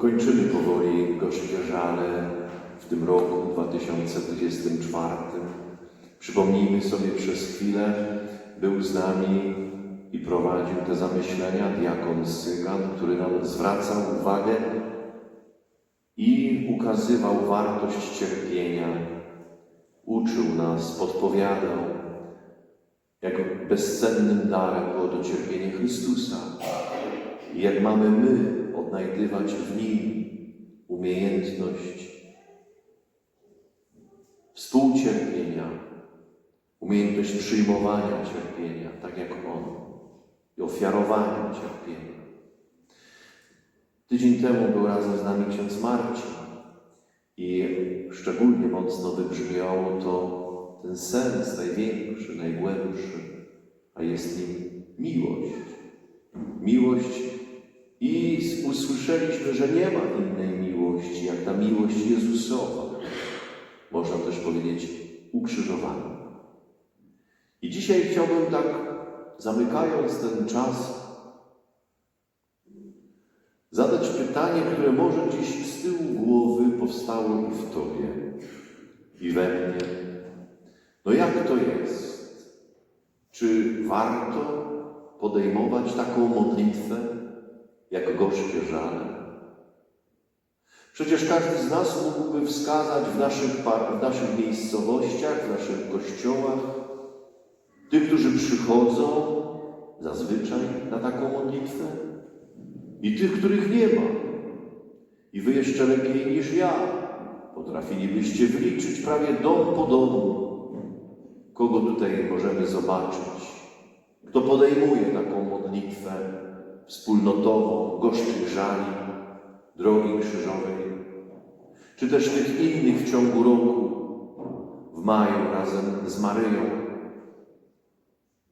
Kończymy powoli gościeżale w tym roku 2024. Przypomnijmy sobie przez chwilę, był z nami prowadził te zamyślenia diakon Sygan, który nam zwracał uwagę i ukazywał wartość cierpienia. Uczył nas, podpowiadał, jak bezcennym darem było to cierpienie Chrystusa. I jak mamy my odnajdywać w Nim umiejętność współcierpienia, umiejętność przyjmowania cierpienia, tak jak i cierpienia. Tydzień temu był razem z nami ksiądz Marcin i szczególnie mocno wybrzmiało to ten sens największy, najgłębszy, a jest nim miłość. Miłość i usłyszeliśmy, że nie ma innej miłości, jak ta miłość Jezusowa. Można też powiedzieć ukrzyżowana. I dzisiaj chciałbym tak, zamykając ten czas, zadać pytanie, które może gdzieś z tyłu głowy powstało i w Tobie, i we mnie. No jak to jest? Czy warto podejmować taką modlitwę, jak gorzkie żale? Przecież każdy z nas mógłby wskazać w naszych, w naszych miejscowościach, w naszych kościołach, tych, którzy przychodzą zazwyczaj na taką modlitwę. I tych, których nie ma. I wy jeszcze lepiej niż ja potrafilibyście wyliczyć prawie dom po domu, kogo tutaj możemy zobaczyć, kto podejmuje taką modlitwę wspólnotową, gorzkich żali, drogi krzyżowej, czy też tych innych w ciągu roku, w maju razem z Maryją,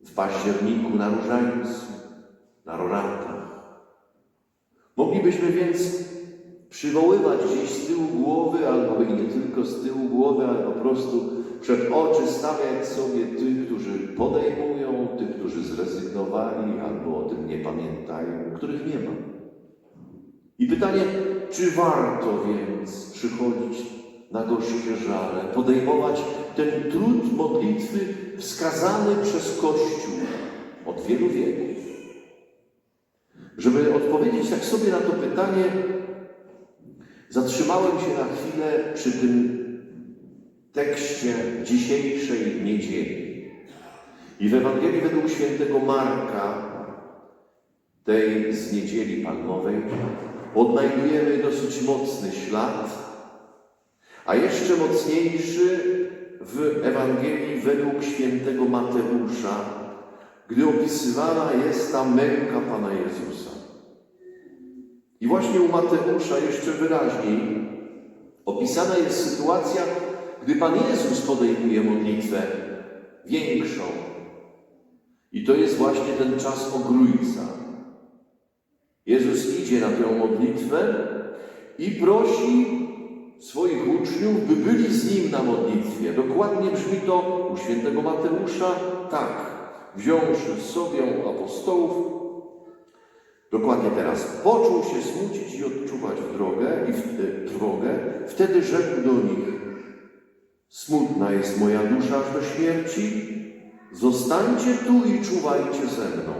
w październiku na Różańcu, na Roratach. Moglibyśmy więc przywoływać gdzieś z tyłu głowy, albo i nie tylko z tyłu głowy, ale po prostu przed oczy stawiać sobie tych, którzy podejmują, tych, którzy zrezygnowali albo o tym nie pamiętają, których nie ma. I pytanie, czy warto więc przychodzić na gorzkie żale, podejmować ten trud modlitwy wskazany przez Kościół od wielu wieków? Żeby odpowiedzieć tak sobie na to pytanie, zatrzymałem się na chwilę przy tym tekście dzisiejszej niedzieli. I w Ewangelii według świętego Marka, tej z niedzieli palmowej, odnajdujemy dosyć mocny ślad, a jeszcze mocniejszy w Ewangelii według świętego Mateusza, gdy opisywana jest ta męka Pana Jezusa. I właśnie u Mateusza jeszcze wyraźniej opisana jest sytuacja, gdy Pan Jezus podejmuje modlitwę większą. I to jest właśnie ten czas ogrójca. Jezus idzie na tę modlitwę i prosi swoich uczniów, by byli z Nim na modlitwie. Dokładnie brzmi to u świętego Mateusza tak. Wziąwszy sobie apostołów, dokładnie teraz, począł się smucić i odczuwać w drogę i w, e, trwogę, wtedy rzekł do nich, smutna jest moja dusza aż do śmierci, zostańcie tu i czuwajcie ze mną.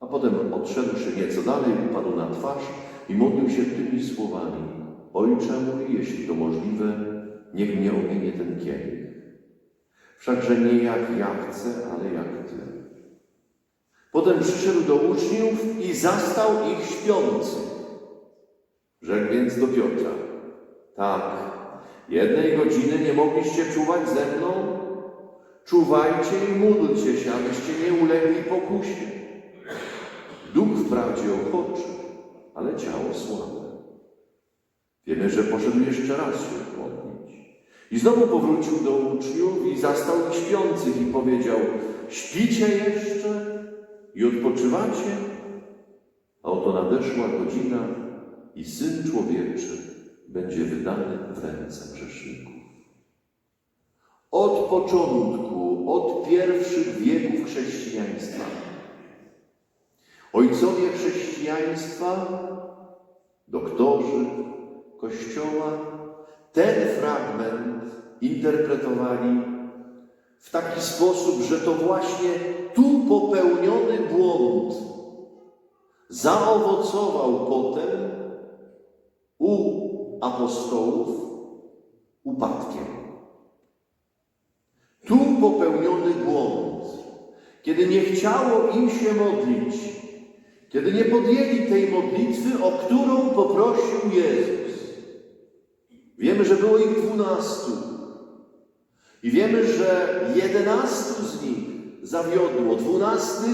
A potem odszedłszy nieco dalej, upadł na twarz i modlił się tymi słowami. Ojcze mój, jeśli to możliwe, niech mnie ominie ten kielich. Wszakże nie jak ja chcę, ale jak Ty. Potem przyszedł do uczniów i zastał ich śpiących. Rzekł więc do Piotra, tak, jednej godziny nie mogliście czuwać ze mną? Czuwajcie i módlcie się, abyście nie ulegli pokusie. Duch wprawdzie ochoczy, ale ciało słabe. Wiemy, że poszedł jeszcze raz się modlić. I znowu powrócił do uczniów i zastał ich śpiących i powiedział, śpicie jeszcze? i odpoczywacie? A oto nadeszła godzina i Syn Człowieczy będzie wydany w ręce grzeszników. Od początku, od pierwszych wieków chrześcijaństwa, ojcowie chrześcijaństwa, doktorzy Kościoła, ten fragment interpretowali w taki sposób, że to właśnie tu popełniony błąd zaowocował potem u apostołów upadkiem. Tu popełniony błąd, kiedy nie chciało im się modlić, kiedy nie podjęli tej modlitwy, o którą poprosił Jezus. Wiemy, że było ich dwunastu. I wiemy, że jedenastu z nich zawiodło. Dwunasty,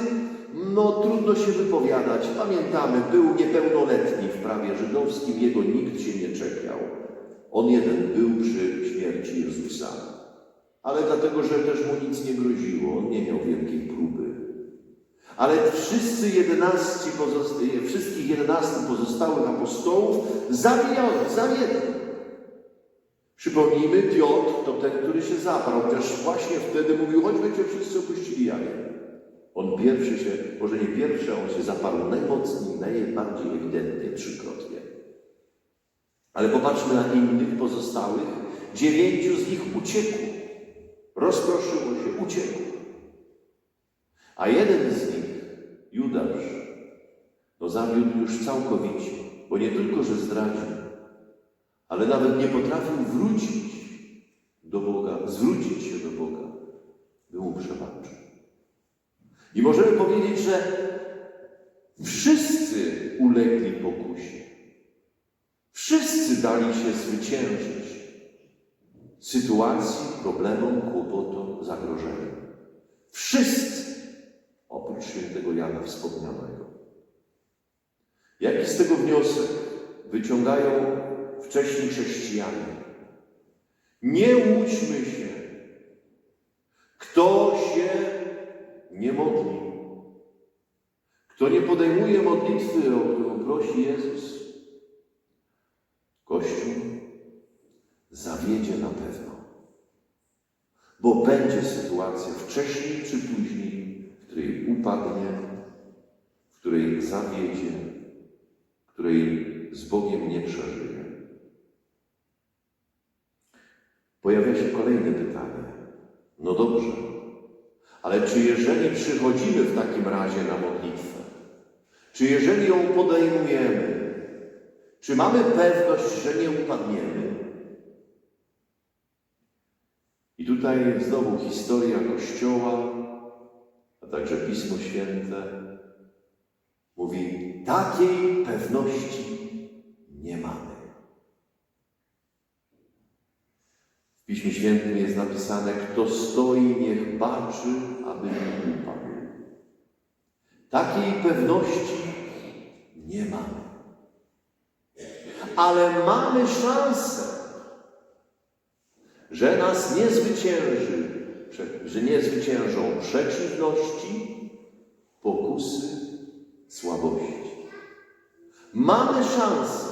no trudno się wypowiadać. Pamiętamy, był niepełnoletni w prawie żydowskim, jego nikt się nie czepiał. On jeden był przy śmierci Jezusa. Ale dlatego, że też mu nic nie groziło, on nie miał wielkiej próby. Ale wszyscy jedenaści pozosta- wszystkich jedenastu pozostałych apostołów zawiodli, zawiedli. Przypomnijmy, Piotr to ten, który się zabrał, chociaż właśnie wtedy mówił, choć będzie wszyscy opuścili jawie. On pierwszy się, może nie pierwszy, on się zaparł najmocniej, najbardziej ewidentnie, trzykrotnie. Ale popatrzmy na innych pozostałych. Dziewięciu z nich uciekło. Rozproszyło się, uciekło. A jeden z nich, Judasz, no zawiódł już całkowicie, bo nie tylko, że zdradził, ale nawet nie potrafił wrócić do Boga, zwrócić się do Boga, by mu przebaczył. I możemy powiedzieć, że wszyscy ulegli pokusie. Wszyscy dali się zwyciężyć sytuacji, problemom, kłopotom, zagrożeniom. Wszyscy, oprócz świętego Jana wspomnianego. Jaki z tego wniosek wyciągają wcześniej chrześcijanie? Nie łudźmy się. Kto się nie modli, kto nie podejmuje modlitwy, o którą prosi Jezus, Kościół zawiedzie na pewno. Bo będzie sytuacja wcześniej czy później, w której upadnie, w której zawiedzie, w której z Bogiem nie przeżyje. Pojawia się kolejne pytanie. No dobrze, ale czy jeżeli przychodzimy w takim razie na modlitwę, czy jeżeli ją podejmujemy, czy mamy pewność, że nie upadniemy? I tutaj znowu historia Kościoła, a także Pismo Święte mówi, takiej pewności nie mamy. W Piśmie Świętym jest napisane, kto stoi, niech baczy, aby nie upadł. Takiej pewności nie mamy. Ale mamy szansę, że nas nie zwycięży, że nie zwyciężą przeciwności, pokusy, słabości. Mamy szansę.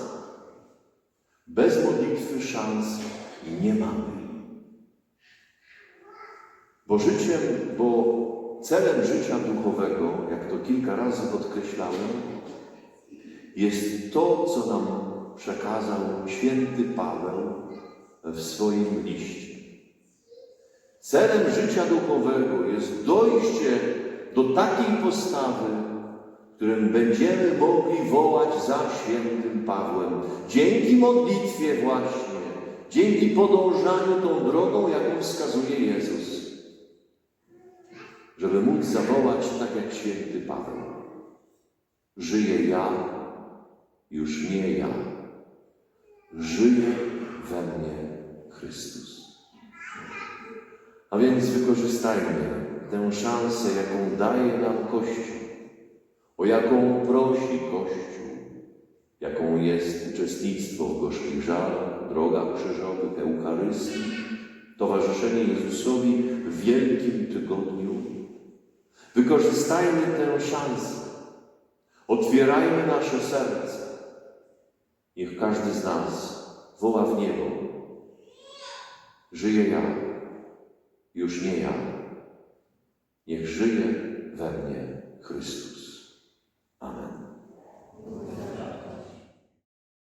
Bez modlitwy szans nie mamy. Bo życiem, bo celem życia duchowego, jak to kilka razy podkreślałem, jest to, co nam przekazał święty Paweł w swoim liście. Celem życia duchowego jest dojście do takiej postawy, którym będziemy mogli wołać za świętym Pawłem. Dzięki modlitwie właśnie, dzięki podążaniu tą drogą, jaką wskazuje Jezus. Żeby móc zawołać tak jak święty Paweł. Żyję ja, już nie ja. Żyje we mnie Chrystus. A więc wykorzystajmy tę szansę, jaką daje nam Kościół, o jaką prosi Kościół, jaką jest uczestnictwo w gorzkich żalach, drogach krzyżowych, Eucharystii, towarzyszenie Jezusowi w Wielkim Tygodniu. Wykorzystajmy tę szansę. Otwierajmy nasze serce. Niech każdy z nas woła w niebo. Żyję ja, już nie ja. Niech żyje we mnie Chrystus.